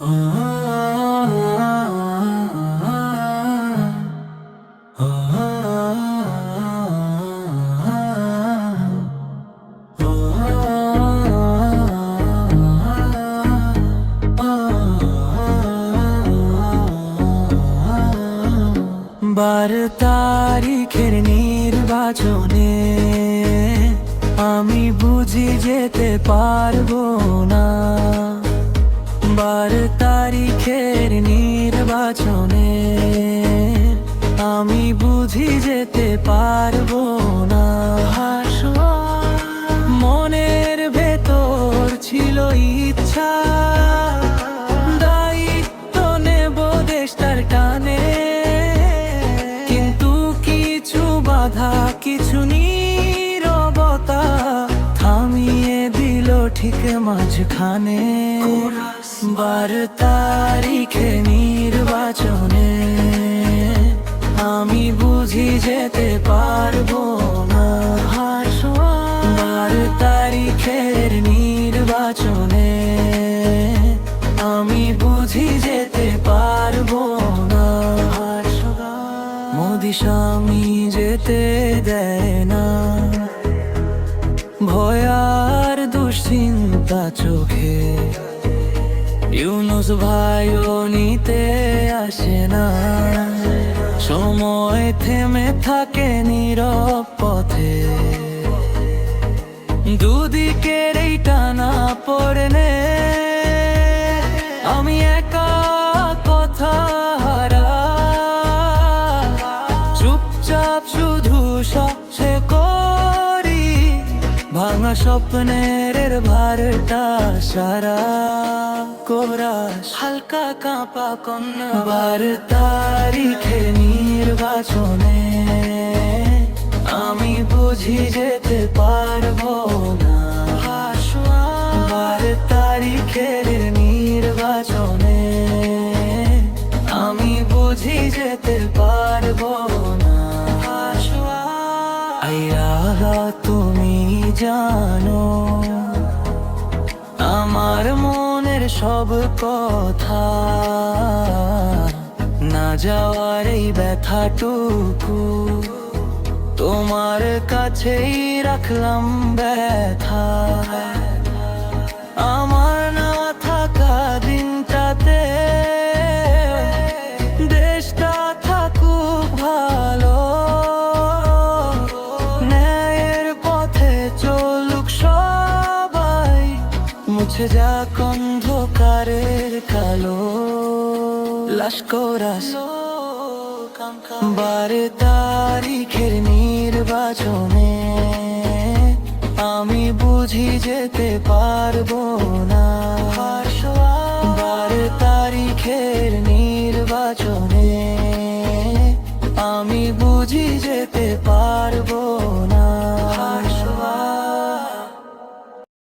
বার তারিখের নির্বাচনে আমি বুঝি যেতে পারব না। বার তারিখের নির্বাচনে আমি বুঝি যেতে পারব না। হাসো মনের ভেতর ছিল ইচ্ছা। দায়িত্ব নেব দেশটার টানে। কিন্তু কিছু বাধা, কিছু ঠিক মাঝখানে বার তারিখে নির্বাচনে আমি বুঝি যেতে পারব না। বার তারিখের নির্বাচনে আমি বুঝি যেতে পারব না। মোদি স্বামী যেতে দেয় না। চোখে। ইউনুস ভাইও নিতে আসে না। সময় থেমে থাকে নীরব পথে। দুদিকের এই টানা পড়নে স্বপ্নের ভারটা সারা কোরাস হালকা কাঁপা কন্যা বার তারিখে নির্বাচনে। আমি বুঝি যেতে পারব না। বার তারিখের নির্বাচনে। আমি বুঝি যেতে পারব না। আইয়া তুমি জানো আমার মনের সব কথা না যাওয়ার এই ব্যথাটুকু তোমার কাছেই রাখলাম ব্যথা। মুছে যাক অন্ধকারের কালো। লাস্করাস বারে তারিখের নির্বাচনে। আমি বুঝি যেতে পারব না। বারে তারিখের নির্বাচনে। আমি বুঝি যেতে পারব